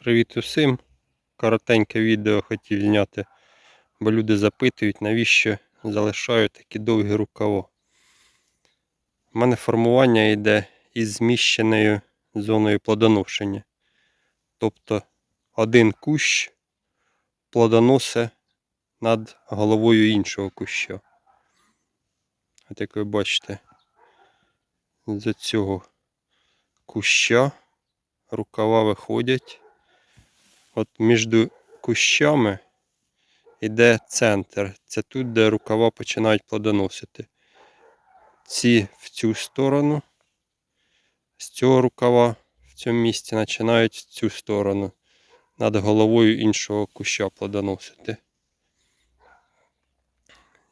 Привіт усім. Коротеньке відео хотів зняти, бо люди запитують, навіщо залишаю такі довгі рукава. У мене формування йде із зміщеною зоною плодоношення. Тобто один кущ плодоносить над головою іншого куща. От як ви бачите, з цього куща рукава виходять. От між кущами йде центр. Це тут, де рукава починають плодоносити. Ці в цю сторону, з цього рукава в цьому місці починають в цю сторону. Над головою іншого куща плодоносити.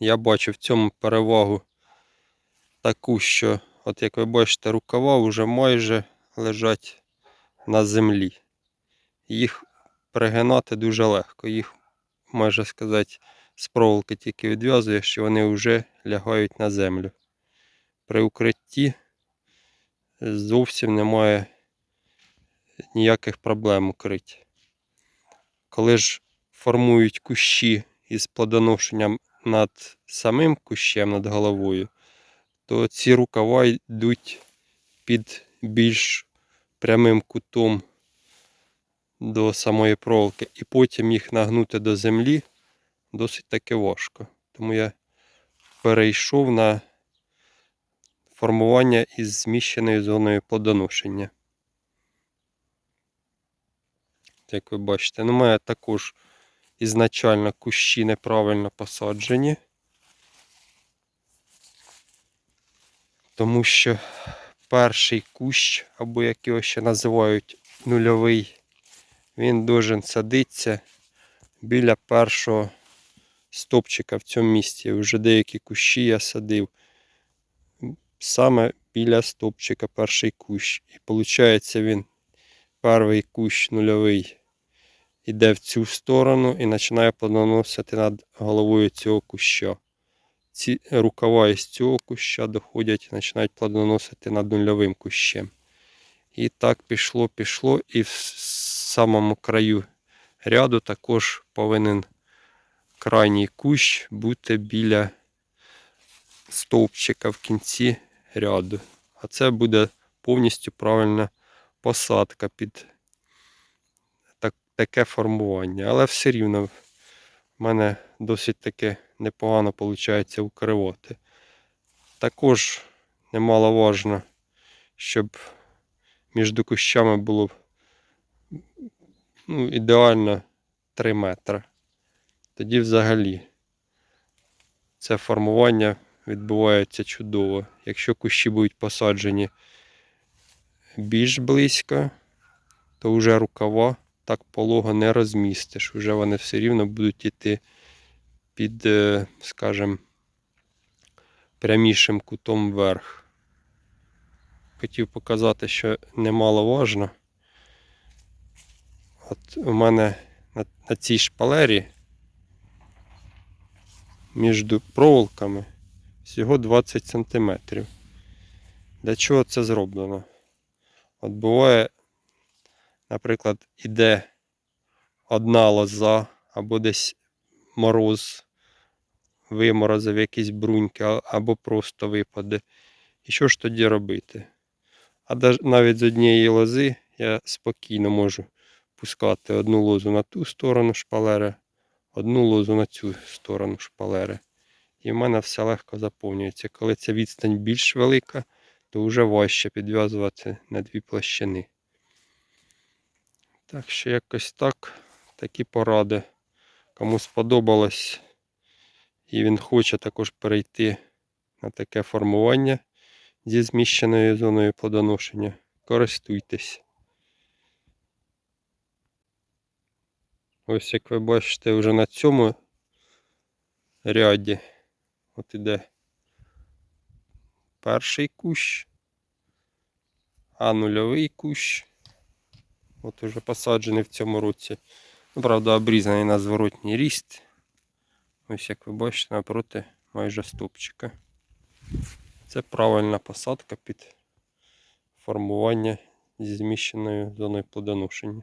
Я бачу в цьому перевагу таку, що, от як ви бачите, рукава вже майже лежать на землі. Їх пригинати дуже легко. Їх, можна сказати, з проволоки тільки відв'язуєш, і вони вже лягають на землю. При укритті зовсім немає ніяких проблем укриття. Коли ж формують кущі із плодоношенням над самим кущем, над головою, то ці рукава йдуть під більш прямим кутом до самої проволоки, і потім їх нагнути до землі досить таки важко. Тому я перейшов на формування із зміщеною зоною плодоношення. Як ви бачите, ну, мене також ізначально кущі неправильно посаджені. Тому що перший кущ, або як його ще називають нульовий, він должен садитися біля першого стопчика в цьому місці. Вже деякі кущі я садив саме біля стопчика перший кущ. І виходить, він перший кущ нульовий йде в цю сторону і починає плодоносити над головою цього куща. Ці рукава із цього куща доходять і починають плодоносити над нульовим кущем. І так пішло, пішло, і самому краю ряду також повинен крайній кущ бути біля стовпчика в кінці ряду. А це буде повністю правильна посадка під так, таке формування. Але все рівно в мене досить таки непогано виходить укривати. Також немаловажно, щоб між кущами було ну, ідеально 3 метри. Тоді взагалі це формування відбувається чудово. Якщо кущі будуть посаджені більш близько, то вже рукава так полого не розмістиш. Вже вони все рівно будуть йти під, е, скажімо, прямішим кутом вверх. Хотів показати, що немаловажно. От у мене на, на цій шпалері між проволоками всього 20 см. Для чого це зроблено? От буває, наприклад, іде одна лоза або десь мороз, виморозив якісь бруньки, або просто випаде. І що ж тоді робити? А навіть з однієї лози я спокійно можу пускати одну лозу на ту сторону шпалери, одну лозу на цю сторону шпалери. І в мене все легко заповнюється. Коли ця відстань більш велика, то вже важче підв'язувати на дві площини. Так що якось так, такі поради. Кому сподобалось і він хоче також перейти на таке формування зі зміщеною зоною плодоношення, користуйтесь. Ось як ви бачите, вже на цьому ряді от іде перший кущ, а нульовий кущ. От уже посаджений в цьому році. Ну, правда, обрізаний на зворотній ріст. Ось як ви бачите, напроти майже стопчика. Це правильна посадка під формування зі зміщеною зоною плодоношення.